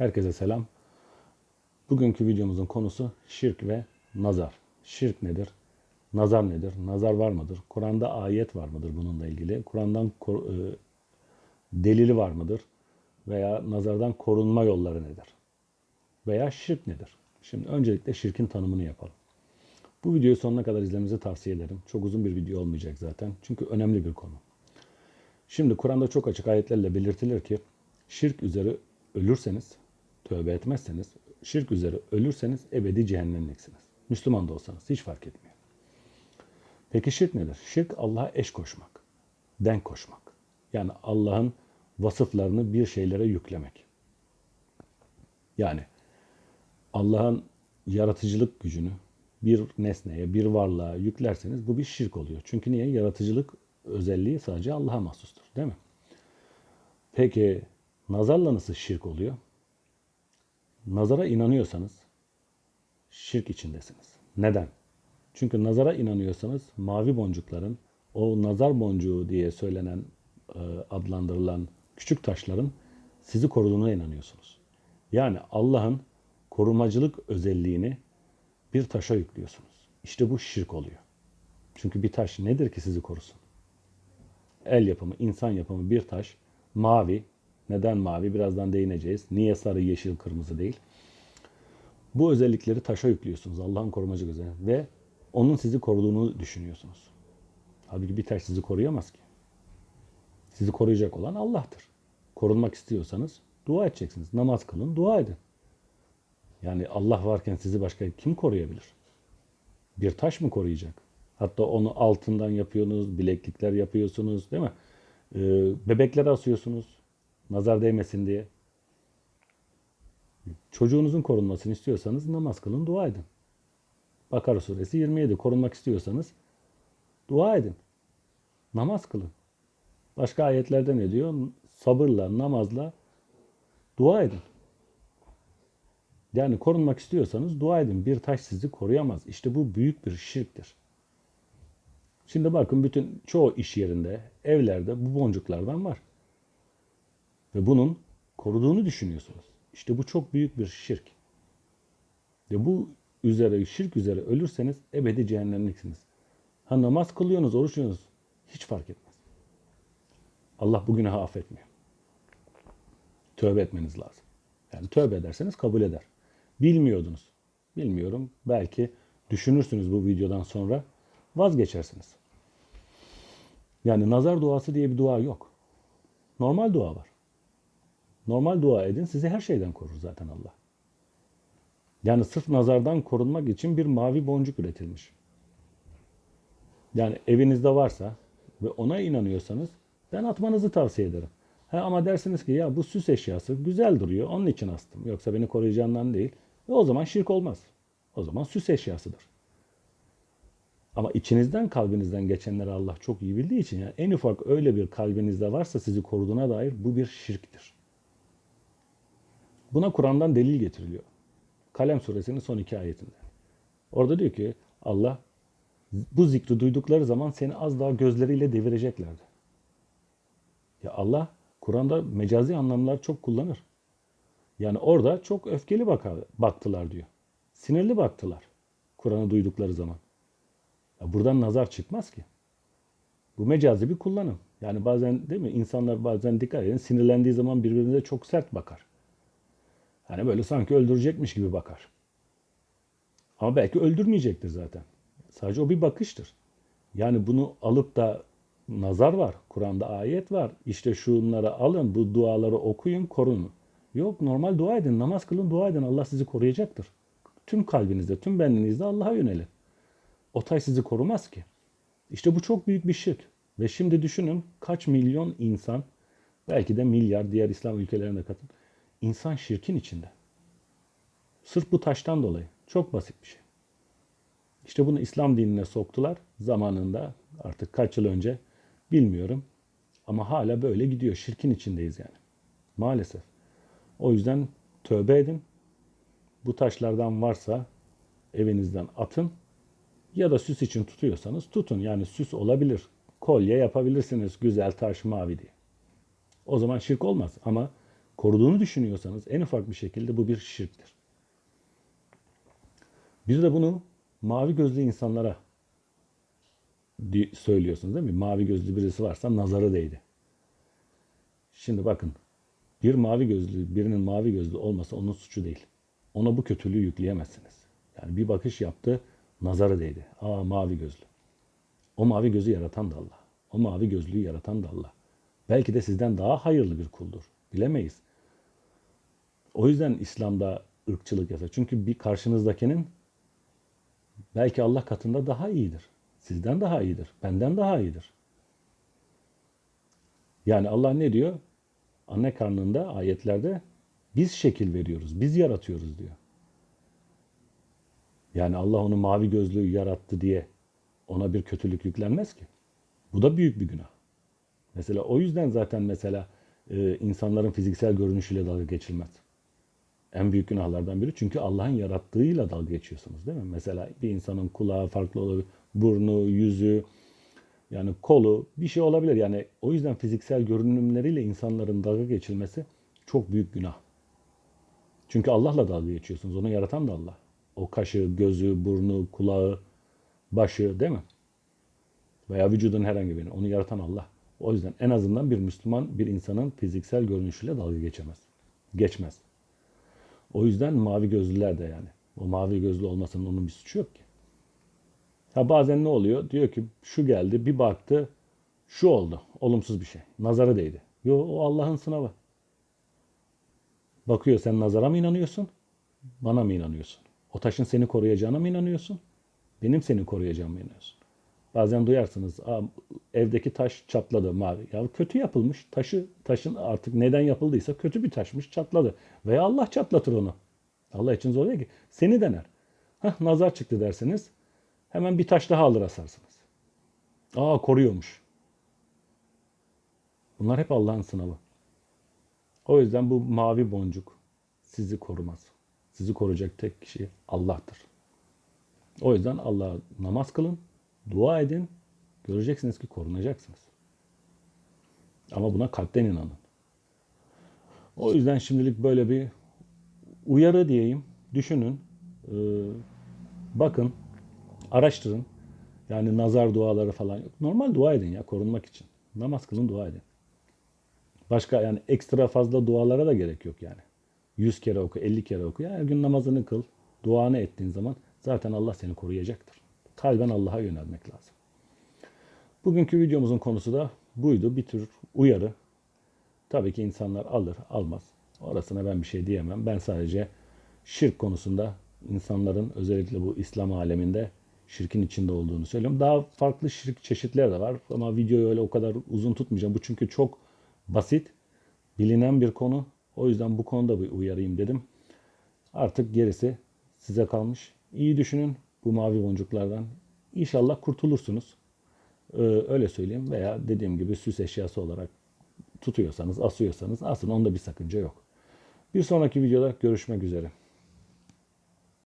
Herkese selam. Bugünkü videomuzun konusu şirk ve nazar. Şirk nedir? Nazar nedir? Nazar var mıdır? Kur'an'da ayet var mıdır bununla ilgili? Kur'an'dan e, delili var mıdır? Veya nazardan korunma yolları nedir? Veya şirk nedir? Şimdi öncelikle şirkin tanımını yapalım. Bu videoyu sonuna kadar izlemenizi tavsiye ederim. Çok uzun bir video olmayacak zaten. Çünkü önemli bir konu. Şimdi Kur'an'da çok açık ayetlerle belirtilir ki şirk üzere ölürseniz, tövbe etmezseniz, şirk üzere ölürseniz ebedi cehennemliksiniz. Müslüman da olsanız hiç fark etmiyor. Peki şirk nedir? Şirk Allah'a eş koşmak, denk koşmak. Yani Allah'ın vasıflarını bir şeylere yüklemek. Yani Allah'ın yaratıcılık gücünü bir nesneye, bir varlığa yüklerseniz bu bir şirk oluyor. Çünkü niye? Yaratıcılık özelliği sadece Allah'a mahsustur. Değil mi? Peki nazarla nasıl şirk oluyor? Nazara inanıyorsanız şirk içindesiniz. Neden? Çünkü nazara inanıyorsanız mavi boncukların o nazar boncuğu diye söylenen e, adlandırılan küçük taşların sizi koruduğuna inanıyorsunuz. Yani Allah'ın korumacılık özelliğini bir taşa yüklüyorsunuz. İşte bu şirk oluyor. Çünkü bir taş nedir ki sizi korusun? El yapımı, insan yapımı bir taş mavi. Neden mavi? Birazdan değineceğiz. Niye sarı, yeşil, kırmızı değil? Bu özellikleri taşa yüklüyorsunuz. Allah'ın korumacı özelliği. Ve onun sizi koruduğunu düşünüyorsunuz. Halbuki bir taş sizi koruyamaz ki. Sizi koruyacak olan Allah'tır. Korunmak istiyorsanız dua edeceksiniz. Namaz kılın, dua edin. Yani Allah varken sizi başka kim koruyabilir? Bir taş mı koruyacak? Hatta onu altından yapıyorsunuz, bileklikler yapıyorsunuz değil mi? Ee, bebekler asıyorsunuz nazar değmesin diye. Çocuğunuzun korunmasını istiyorsanız namaz kılın, dua edin. Bakara suresi 27 korunmak istiyorsanız dua edin. Namaz kılın. Başka ayetlerde ne diyor? Sabırla, namazla dua edin. Yani korunmak istiyorsanız dua edin. Bir taş sizi koruyamaz. İşte bu büyük bir şirktir. Şimdi bakın bütün çoğu iş yerinde, evlerde bu boncuklardan var. Ve bunun koruduğunu düşünüyorsunuz. İşte bu çok büyük bir şirk. Ve bu üzere, şirk üzere ölürseniz ebedi cehennemliksiniz. Ha namaz kılıyorsunuz, oruç tutuyorsunuz. Hiç fark etmez. Allah bu günahı affetmiyor. Tövbe etmeniz lazım. Yani tövbe ederseniz kabul eder. Bilmiyordunuz. Bilmiyorum. Belki düşünürsünüz bu videodan sonra vazgeçersiniz. Yani nazar duası diye bir dua yok. Normal dua var. Normal dua edin sizi her şeyden korur zaten Allah. Yani sırf nazardan korunmak için bir mavi boncuk üretilmiş. Yani evinizde varsa ve ona inanıyorsanız ben atmanızı tavsiye ederim. Ha, ama dersiniz ki ya bu süs eşyası güzel duruyor onun için astım. Yoksa beni koruyacağından değil. E o zaman şirk olmaz. O zaman süs eşyasıdır. Ama içinizden kalbinizden geçenleri Allah çok iyi bildiği için yani en ufak öyle bir kalbinizde varsa sizi koruduğuna dair bu bir şirktir. Buna Kur'an'dan delil getiriliyor. Kalem suresinin son iki ayetinde. Orada diyor ki Allah bu zikri duydukları zaman seni az daha gözleriyle devireceklerdi. Ya Allah Kur'an'da mecazi anlamlar çok kullanır. Yani orada çok öfkeli baktılar diyor. Sinirli baktılar Kur'an'ı duydukları zaman. Ya buradan nazar çıkmaz ki. Bu mecazi bir kullanım. Yani bazen değil mi insanlar bazen dikkat edin sinirlendiği zaman birbirine çok sert bakar. Hani böyle sanki öldürecekmiş gibi bakar. Ama belki öldürmeyecektir zaten. Sadece o bir bakıştır. Yani bunu alıp da nazar var. Kur'an'da ayet var. İşte şunları alın, bu duaları okuyun, korunun. Yok normal dua edin, namaz kılın, dua edin. Allah sizi koruyacaktır. Tüm kalbinizde, tüm benliğinizde Allah'a yönelin. O tay sizi korumaz ki. İşte bu çok büyük bir şirk. Ve şimdi düşünün kaç milyon insan, belki de milyar diğer İslam ülkelerine katın, insan şirkin içinde. Sırf bu taştan dolayı. Çok basit bir şey. İşte bunu İslam dinine soktular zamanında artık kaç yıl önce bilmiyorum. Ama hala böyle gidiyor. Şirkin içindeyiz yani. Maalesef. O yüzden tövbe edin. Bu taşlardan varsa evinizden atın. Ya da süs için tutuyorsanız tutun. Yani süs olabilir. Kolye yapabilirsiniz güzel taş mavi diye. O zaman şirk olmaz ama koruduğunu düşünüyorsanız en ufak bir şekilde bu bir şirktir. Bir de bunu mavi gözlü insanlara söylüyorsunuz değil mi? Mavi gözlü birisi varsa nazarı değdi. Şimdi bakın bir mavi gözlü, birinin mavi gözlü olması onun suçu değil. Ona bu kötülüğü yükleyemezsiniz. Yani bir bakış yaptı, nazarı değdi. Aa mavi gözlü. O mavi gözü yaratan da Allah. O mavi gözlüğü yaratan da Allah. Belki de sizden daha hayırlı bir kuldur. Bilemeyiz. O yüzden İslam'da ırkçılık yasak. Çünkü bir karşınızdakinin belki Allah katında daha iyidir. Sizden daha iyidir. Benden daha iyidir. Yani Allah ne diyor? Anne karnında ayetlerde biz şekil veriyoruz, biz yaratıyoruz diyor. Yani Allah onu mavi gözlüğü yarattı diye ona bir kötülük yüklenmez ki. Bu da büyük bir günah. Mesela o yüzden zaten mesela e, insanların fiziksel görünüşüyle dalga geçilmez. En büyük günahlardan biri çünkü Allah'ın yarattığıyla dalga geçiyorsunuz değil mi? Mesela bir insanın kulağı farklı olabilir, burnu, yüzü, yani kolu bir şey olabilir. Yani o yüzden fiziksel görünümleriyle insanların dalga geçilmesi çok büyük günah. Çünkü Allah'la dalga geçiyorsunuz. Onu yaratan da Allah. O kaşı, gözü, burnu, kulağı, başı değil mi? Veya vücudun herhangi birini. Onu yaratan Allah. O yüzden en azından bir Müslüman bir insanın fiziksel görünüşüyle dalga geçemez. Geçmez. O yüzden mavi gözlüler de yani. O mavi gözlü olmasının onun bir suçu yok ki. Ha bazen ne oluyor? Diyor ki şu geldi bir baktı şu oldu. Olumsuz bir şey. Nazara değdi. Yo o Allah'ın sınavı. Bakıyor sen nazara mı inanıyorsun? Bana mı inanıyorsun? O taşın seni koruyacağına mı inanıyorsun? Benim seni koruyacağıma inanıyorsun? Bazen duyarsınız evdeki taş çatladı mavi. Ya kötü yapılmış. Taşı taşın artık neden yapıldıysa kötü bir taşmış çatladı. Veya Allah çatlatır onu. Allah için zor değil ki. Seni dener. Hah nazar çıktı dersiniz. Hemen bir taş daha alır asarsınız. Aa koruyormuş. Bunlar hep Allah'ın sınavı. O yüzden bu mavi boncuk sizi korumaz. Sizi koruyacak tek kişi Allah'tır. O yüzden Allah'a namaz kılın, dua edin. Göreceksiniz ki korunacaksınız. Ama buna kalpten inanın. O yüzden şimdilik böyle bir uyarı diyeyim. Düşünün. Ee, bakın. Araştırın. Yani nazar duaları falan yok. Normal dua edin ya korunmak için. Namaz kılın dua edin. Başka yani ekstra fazla dualara da gerek yok yani. 100 kere oku, 50 kere oku. Ya her gün namazını kıl. Duanı ettiğin zaman zaten Allah seni koruyacaktır. Kalben Allah'a yönelmek lazım. Bugünkü videomuzun konusu da buydu. Bir tür uyarı. Tabii ki insanlar alır, almaz. Orasına ben bir şey diyemem. Ben sadece şirk konusunda insanların özellikle bu İslam aleminde şirkin içinde olduğunu söylüyorum. Daha farklı şirk çeşitleri de var ama videoyu öyle o kadar uzun tutmayacağım. Bu çünkü çok basit, bilinen bir konu. O yüzden bu konuda bir uyarayım dedim. Artık gerisi size kalmış. İyi düşünün bu mavi boncuklardan. İnşallah kurtulursunuz. Ee, öyle söyleyeyim veya dediğim gibi süs eşyası olarak tutuyorsanız, asıyorsanız asın onda bir sakınca yok. Bir sonraki videoda görüşmek üzere.